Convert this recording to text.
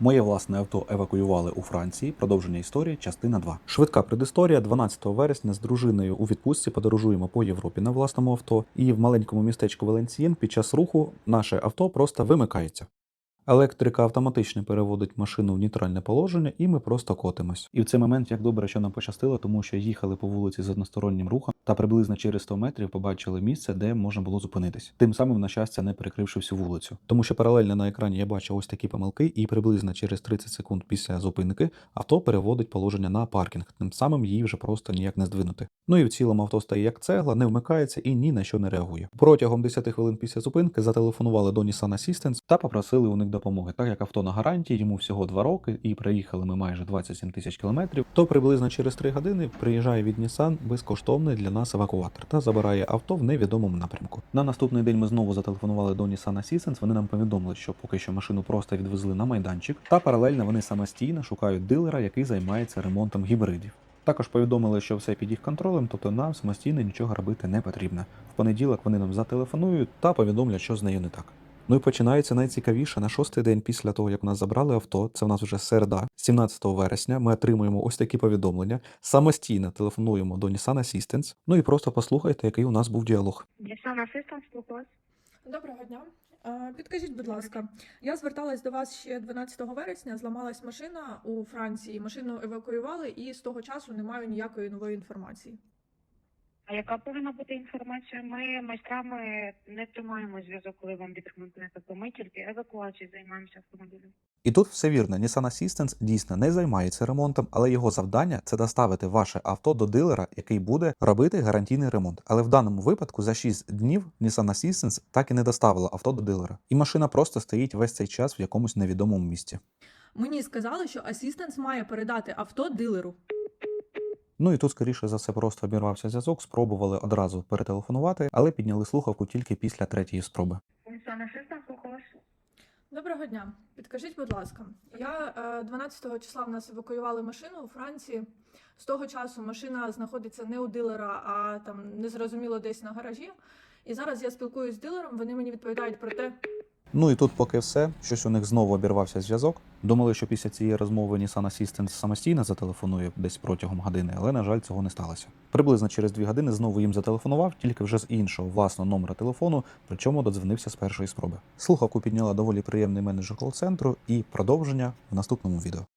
Моє власне авто евакуювали у Франції. Продовження історії, частина 2. Швидка предісторія. 12 вересня з дружиною у відпустці подорожуємо по Європі на власному авто. І в маленькому містечку Валенсієн під час руху наше авто просто вимикається. Електрика автоматично переводить машину в нейтральне положення, і ми просто котимось. І в цей момент як добре, що нам пощастило, тому що їхали по вулиці з одностороннім рухом та приблизно через 100 метрів побачили місце, де можна було зупинитись. Тим самим, на щастя, не перекривши всю вулицю. Тому що паралельно на екрані я бачу ось такі помилки, і приблизно через 30 секунд після зупинки авто переводить положення на паркінг. Тим самим її вже просто ніяк не здвинути. Ну і в цілому авто стає як цегла, не вмикається і ні на що не реагує. Протягом 10 хвилин після зупинки зателефонували до Nissan Assistance та попросили у них допомоги. Так як авто на гарантії, йому всього 2 роки, і проїхали ми майже 27 тисяч кілометрів, то приблизно через 3 години приїжджає від Nissan безкоштовний для нас евакуатор та забирає авто в невідомому напрямку. На наступний день ми знову зателефонували до Nissan Assistance. Вони нам повідомили, що поки що машину просто відвезли на майданчик, та паралельно вони самостійно шукають дилера, який займається ремонтом гібридів. Також повідомили, що все під їх контролем, тобто нам самостійно нічого робити не потрібно. В понеділок вони нам зателефонують та повідомлять, що з нею не так. Ну і починається найцікавіше на шостий день після того, як нас забрали авто. Це в нас вже середа, 17 вересня. Ми отримуємо ось такі повідомлення. Самостійно телефонуємо до Nissan Assistance. Ну і просто послухайте, який у нас був діалог. Nissan Assistant спілкуюсь. Доброго дня. Підкажіть, будь ласка, я зверталась до вас ще 12 вересня. Зламалась машина у Франції. Машину евакуювали, і з того часу не маю ніякої нової інформації. А яка повинна бути інформація? Ми майстрами не тримаємо зв'язок, коли вам відремонтує тобто Ми тільки евакуацією займаємося автомобілем. І тут все вірно. Nissan Assistance дійсно не займається ремонтом, але його завдання це доставити ваше авто до дилера, який буде робити гарантійний ремонт. Але в даному випадку за 6 днів Nissan Assistance так і не доставила авто до дилера. І машина просто стоїть весь цей час в якомусь невідомому місці. Мені сказали, що асістенс має передати авто дилеру. Ну і тут, скоріше за все, просто обірвався зв'язок, спробували одразу перетелефонувати, але підняли слухавку тільки після третьої спроби. Доброго дня. Підкажіть, будь ласка, я е, 12 числа в нас евакуювали машину у Франції. З того часу машина знаходиться не у дилера, а там незрозуміло десь на гаражі. І зараз я спілкуюсь з дилером. Вони мені відповідають про те, Ну і тут поки все, щось у них знову обірвався зв'язок. Думали, що після цієї розмови Nissan Assistant самостійно зателефонує десь протягом години, але на жаль, цього не сталося. Приблизно через дві години знову їм зателефонував, тільки вже з іншого власного номера телефону, причому додзвонився з першої спроби. Слухавку підняла доволі приємний менеджер кол-центру і продовження в наступному відео.